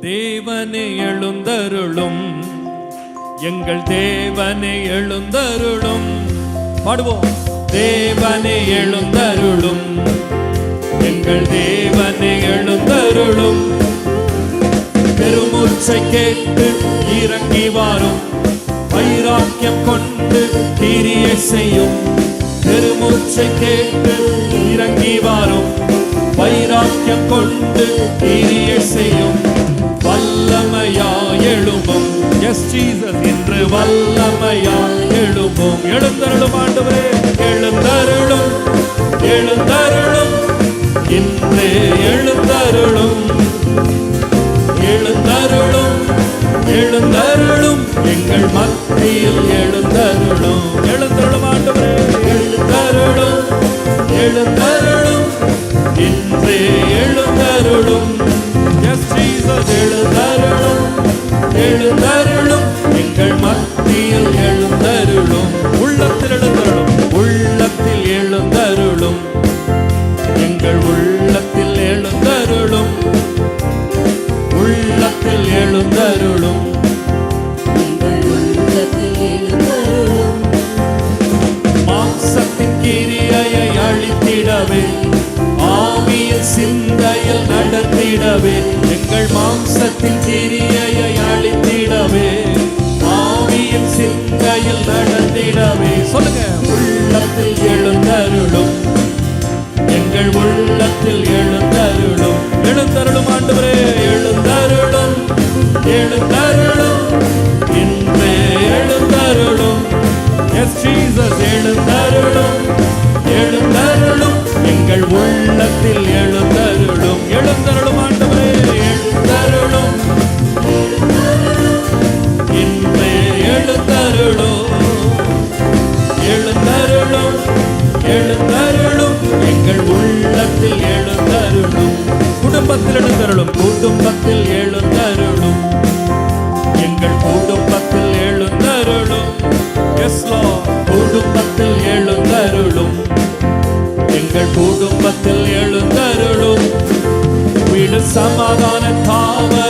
தேவனே எழுந்தருளும். எங்கள் தேவனே எழுந்தருளும். பாடுவோம். தேவனே எழுந்தருளும். எங்கள் தேவனே எழுந்தருளும். பெருமூச்சை கேட்டு இறங்கி வாரும். வைராக்கியம் கொண்டு கிரிய செய்யும். பெருமூச்சை கேட்டு இறங்கி வாரும். வைராக்கியம் கொண்டு கிரிய செய்யும். வல்லமையா எழும்பும். எஸ் ஜீசஸ் என்று வல்லமையா எழும்பும். எழுந்தருளும் ஆண்டவரே எழுந்தருளும். எழுந்தருளும். இன்றே எழுந்தருளும். எழுந்தருளும். எழுந்தருளும். எங்கள் மத்தியில் எழுந்தருளும். எழுந்தருளும் ஆண்டவரே எழுந்தருளும். எழுந்தருளும். എഴുന്നരുളും മാംസത്തിൻ കിരിയയെ അഴിത്തിടവേ ആവിയിൽ ചിന്തയിൽ നടത്തിടവേ. എങ്ങൾ മാംസ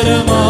chama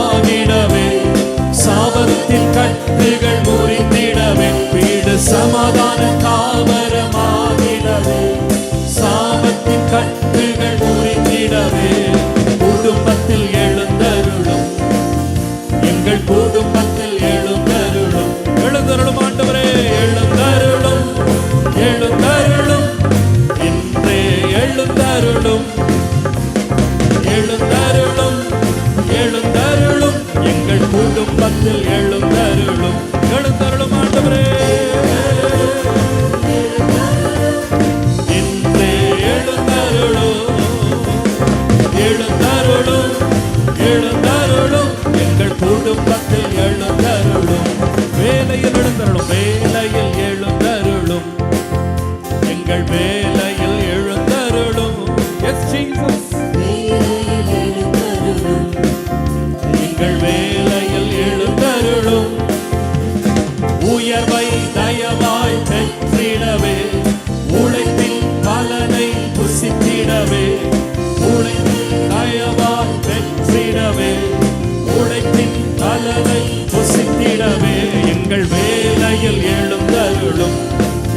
வேலையில் எழுந்தருளும்.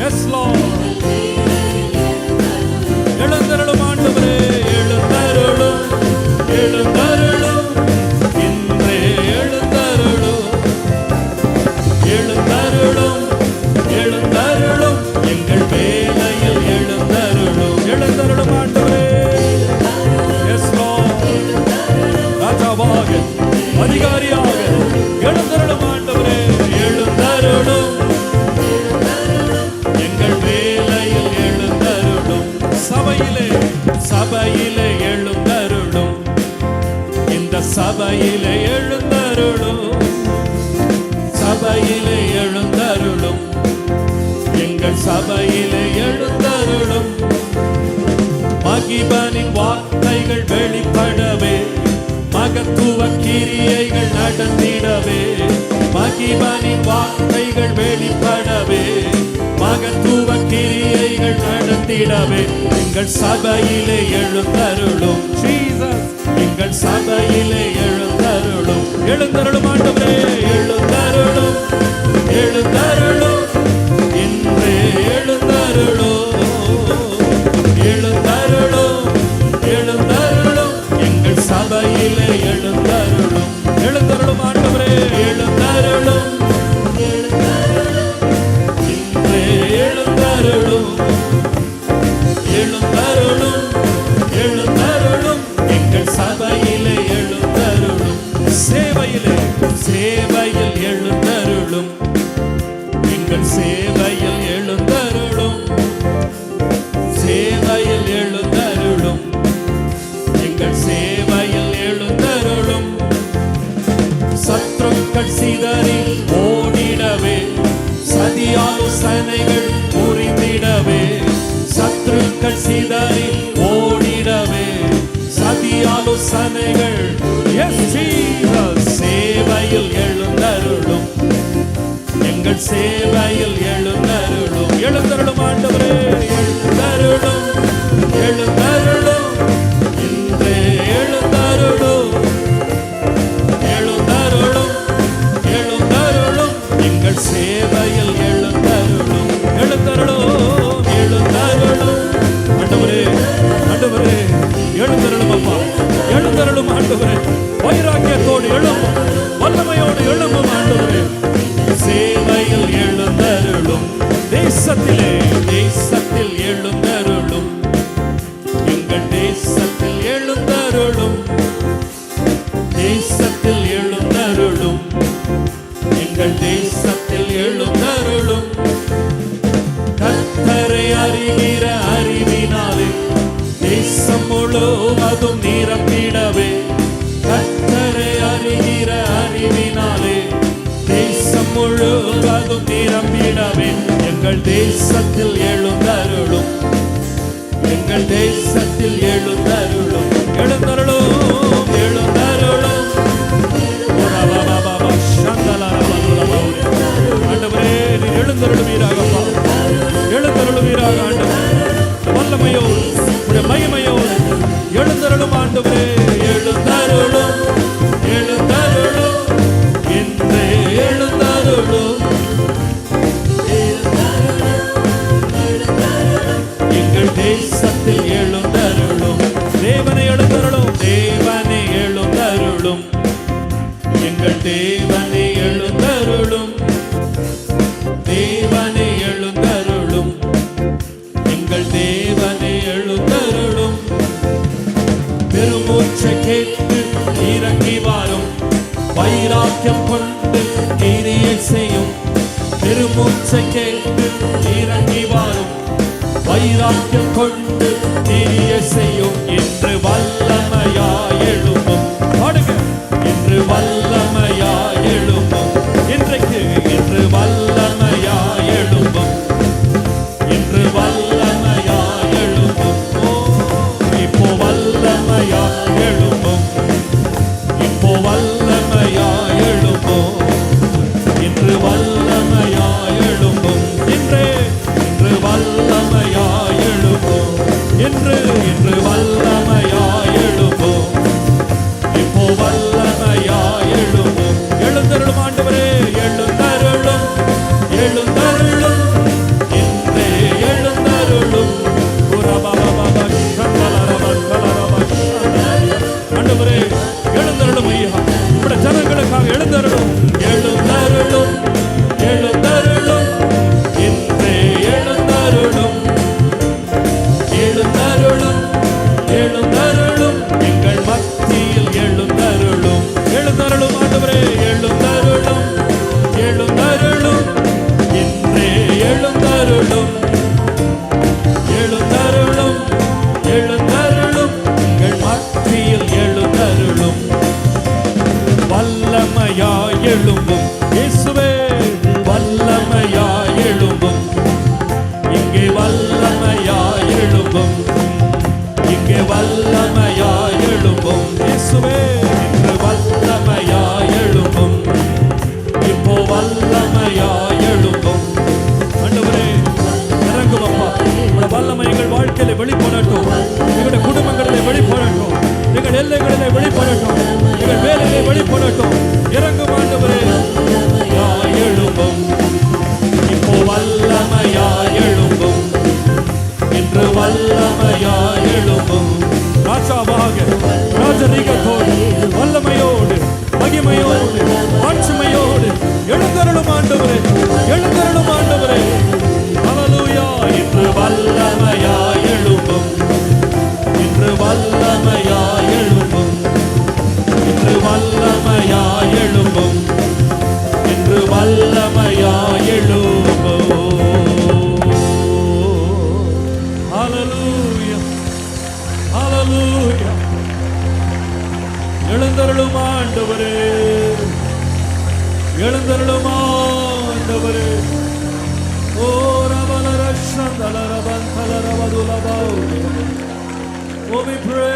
எஸ் எழுந்தருளும் ஆண்டவரே எழுந்தருளும் எழுந்தருளும். சபையிலே எழுந்தருளும். எங்கள் சபையிலே எழுந்தருளும். மகிபனின் வார்த்தைகள் வெளிப்படவே மகத்துவ கிரியைகள் நடந்திடவே மகிபனின் வார்த்தைகள் வெளிப்படவே மகத்துவ கிரியைகள் நடந்திடவே எங்கள் சபையிலே எழுந்தருளும். எங்கள் சபையிலே எழுந்தருளும். எழுந்தருளும் ஆண்டவரே எழுந்தருளும். Ele deram. சேவையில் எழுந்தருளும். எங்கள் சேவையில் எழுந்தருளும். சத்ருக்கள் சிதறி ஓடிடவே சதியாலோசனைகள் புரிந்திடவே சத்ருக்கள் சிதறி ஓடிடவே சதியாலோசனைகள். சேவையில் எழுந்தருளும். எங்கள் சேவையில் எழு தேசத்தில் எழுந்தருளும். எங்கள் தேசத்தில் எழுந்தருளும். கத்தரை அறிகிற அறிவினாலே தேசம் முழுவதும் நிரப்பிடவே கத்தரை அறிகிற அறிவினாலே தேசம் முழுவதும் நிரம்பிடவே. எங்கள் தேசத்தில் எழு எழு வல்லமையாய் எழும்பும் எழுந்தருளுமா ஆண்டவரே? ஓ ரபல ரஷந்தல ரபந்தல ரபதுலபாவு ஓ oh, வி பிரே